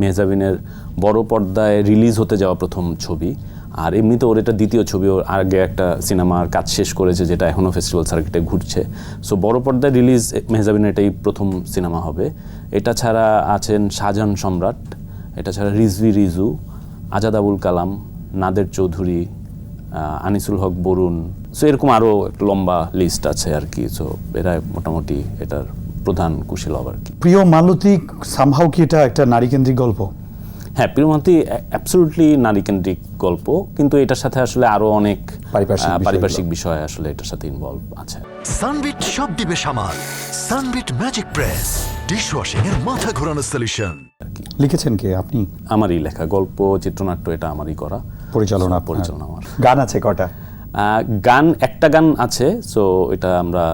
মেহজাবিনের বড় পর্দায় রিলিজ হতে যাওয়া প্রথম ছবি। আর এমনিতে ওর এটা দ্বিতীয় ছবি, ওর আগে একটা সিনেমার কাজ শেষ করেছে যেটা এখনও ফেস্টিভ্যাল সার্কিটে ঘুরছে। সো বড় পর্দায় রিলিজ মেহজাবিনের এটাই প্রথম সিনেমা হবে। এটা ছাড়া আছেন শাহজাহান সম্রাট, এটা ছাড়া রিজভি রিজু, আজাদ আবুল কালাম, নাদের চৌধুরী আনিসুল হক বরুণ। সো এরকম আরও একটা লম্বা লিস্ট আছে আর কি। সো এরা মোটামুটি এটার প্রধান কুশীল আর কি? প্রিয় মালতী সামহাও কি এটা একটা নারীকেন্দ্রিক গল্প? হ্যাঁ প্রিয়মাতি অ্যাবসলুটলি নারীকেন্দ্রিক গল্প কিন্তু এটার সাথে আসলে আরও অনেক পারিপার্শ্বিক বিষয় আসলে এটার সাথে ইনভলভ আছে। সানবিট সব দিবে সামাল। সানবিট ম্যাজিক প্রেস ডিশওয়াশিং এর মাথা ঘোরানো সলিউশন লিখেছেন কে? আপনি? আমারই লেখা গল্প চিত্রনাট্য এটা আমারই করা। পরিচালনা। পরিচালনা আমার। গান আছে কটা? গান একটা গান আছে সো এটা আমরা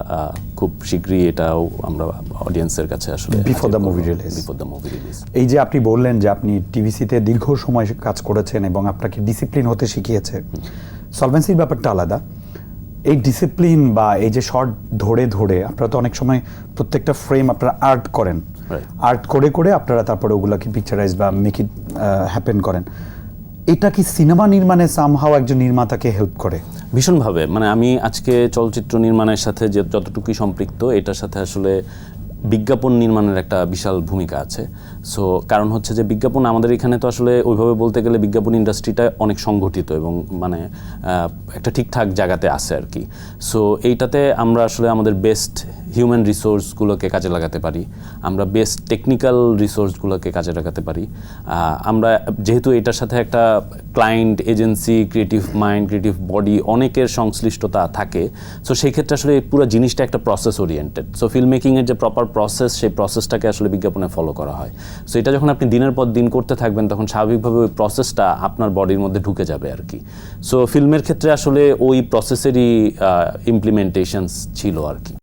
খুব শীঘ্রই এটাও আমরা অডিয়েন্সের কাছে আসলে the হাজির movie করব। release. Before the movie এই যে আপনি বললেন যে আপনি টিভিসিতে দীর্ঘ সময় কাজ করেছেন এবং আপনাকে ডিসিপ্লিন হতে শিখিয়েছে সলভেন্সির ব্যাপারটা আলাদা। এই ডিসিপ্লিন বা এই যে শর্ট ধরে ধরে আপনারা তো অনেক সময় প্রত্যেকটা ফ্রেম আপনারা আর্ট করেন। আর্ট করে করে আপনারা তারপরে ওগুলোকে পিকচারাইজ বা মেক ইট হ্যাপেন করেন। এটা কি সিনেমা নির্মাণে সামহাও একজন নির্মাতাকে হেল্প করে? ভীষণভাবে। মানে আমি আজকে চলচ্চিত্র নির্মাণের সাথে যে যতটুকুই সম্পৃক্ত, এটার সাথে আসলে বিজ্ঞাপন নির্মাণের একটা বিশাল ভূমিকা আছে। সো কারণ হচ্ছে যে বিজ্ঞাপন আমাদের এখানে তো আসলে ওইভাবে বলতে গেলে বিজ্ঞাপন ইন্ডাস্ট্রিটা অনেক সংগঠিত এবং মানে একটা ঠিকঠাক জায়গাতে আছে আর কি। সো এইটাতে আমরা আসলে আমাদের বেস্ট হিউম্যান রিসোর্সগুলোকে কাজে লাগাতে পারি। আমরা বেস্ট টেকনিক্যাল রিসোর্সগুলোকে কাজে লাগাতে পারি। আমরা যেহেতু এটার সাথে একটা client agency creative mind creative body অনেকের সংশ্লিষ্টতা থাকে সো সেই ক্ষেত্রে আসলে পুরো জিনিসটা একটা প্রসেস ওরিয়েন্টেড সো ফিল্ম মেকিংয়ের যে প্রপার প্রসেস সেই প্রসেসটাকে আসলে বিজ্ঞাপনে ফলো করা হয়। সো এটা যখন আপনি দিনের পর দিন করতে থাকবেন, তখন স্বাভাবিকভাবে ওই প্রসেসটা আপনার বডির মধ্যে ঢুকে যাবে আর কি। সো ফিল্মের ক্ষেত্রে আসলে ওই প্রসেসেরই ইমপ্লিমেন্টেশনস ছিল আর কি।